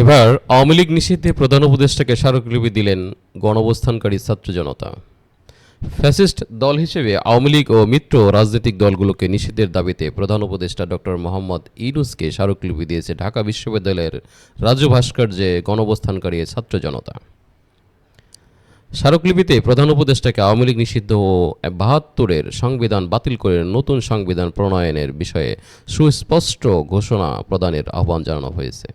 এবার আওয়ামী লীগ নিষিদ্ধে প্রধান উপদেষ্টাকে স্মারকলিপি দিলেন গণঅবস্থানকারী ছাত্র জনতা। ফ্যাসিস্ট দল হিসেবে আওয়ামী লীগ ও মিত্র রাজনৈতিক দলগুলোকে নিষিদ্ধের দাবিতে প্রধান উপদেষ্টা ডক্টর মোহাম্মদ ইউনুসকে স্মারকলিপি দিয়েছে ঢাকা বিশ্ববিদ্যালয়ের রাজু ভাস্কর্যে গণঅবস্থানকারী ছাত্র জনতা। স্মারকলিপিতে প্রধান উপদেষ্টাকে আওয়ামী লীগ নিষিদ্ধ ও বাহাত্তরের সংবিধান বাতিল করে নতুন সংবিধান প্রণয়নের বিষয়ে সুস্পষ্ট ঘোষণা প্রদানের আহ্বান জানানো হয়েছে।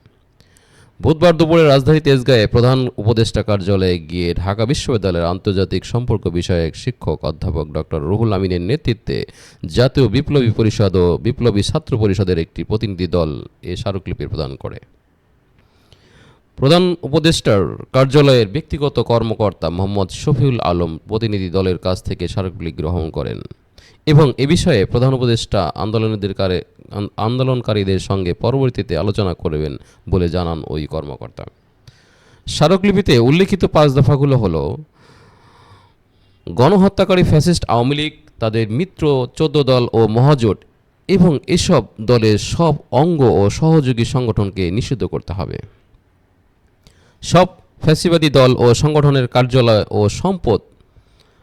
বুধবার দুপুরে রাজধানী তেজগাঁয়ে প্রধান উপদেষ্টা কার্যালয়ে গিয়ে ঢাকা বিশ্ববিদ্যালয়ের আন্তর্জাতিক সম্পর্ক বিষয়ক শিক্ষক অধ্যাপক ডক্টর রুহুল আমিনের নেতৃত্বে জাতীয় বিপ্লবী পরিষদ ও বিপ্লবী ছাত্র পরিষদের একটি প্রতিনিধি দল এ স্মারকলিপি প্রদান করে। প্রধান উপদেষ্টার কার্যালয়ের ব্যক্তিগত কর্মকর্তা মোহাম্মদ শফিউল আলম প্রতিনিধি দলের কাছ থেকে স্মারকলিপি গ্রহণ করেন। এবং এ বিষয়ে প্রধান উপদেষ্টা আন্দোলনদের কারে- আন্দোলনকারীদের সঙ্গে পরবর্তীতে আলোচনা করবেন বলে জানান ওই কর্মকর্তা। স্মারকলিপিতে উল্লেখিত পাঁচ দফাগুলো হলো, গণহত্যাকারী ফ্যাসিস্ট আওয়ামী লীগ, তাদের মিত্র চোদ্দ দল ও মহাজোট এবং এসব দলের সব অঙ্গ ও সহযোগী সংগঠনকে নিষিদ্ধ করতে হবে। সব ফ্যাসিবাদী দল ও সংগঠনের কার্যালয় ও সম্পদ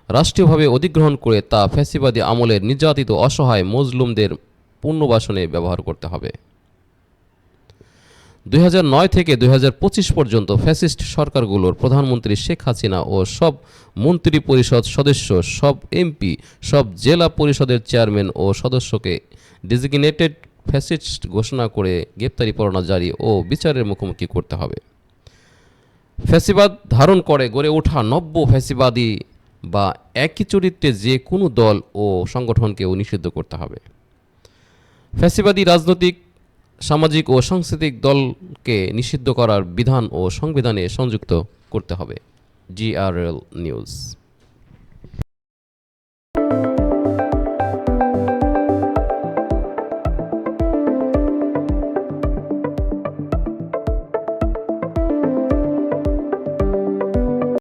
রাষ্ট্রীয়ভাবে অধিগ্রহণ করে তা ফ্যাসিবাদী আমলের নির্যাতিত অসহায় মজলুমদের পুনর্বাসনে ব্যবহার করতে হবে। দুই থেকে দুই পর্যন্ত ফ্যাসিস্ট সরকারগুলোর প্রধানমন্ত্রী শেখ হাসিনা ও সব মন্ত্রী পরিষদ সদস্য, সব এমপি, সব জেলা পরিষদের চেয়ারম্যান ও সদস্যকে ডেজিগনেটেড ফ্যাসিস্ট ঘোষণা করে গ্রেপ্তারি পরোয়ানা জারি ও বিচারের মুখোমুখি করতে হবে। ফ্যাসিবাদ ধারণ করে গড়ে ওঠা নব্য ফ্যাসিবাদী বা একই চরিত্রে যে কোনো দল ও সংগঠনকেও নিষিদ্ধ করতে হবে। ফ্যাসিবাদী রাজনৈতিক, সামাজিক ও সাংস্কৃতিক দলকে নিষিদ্ধ করার বিধান ও সংবিধানে সংযুক্ত করতে হবে। GRL news.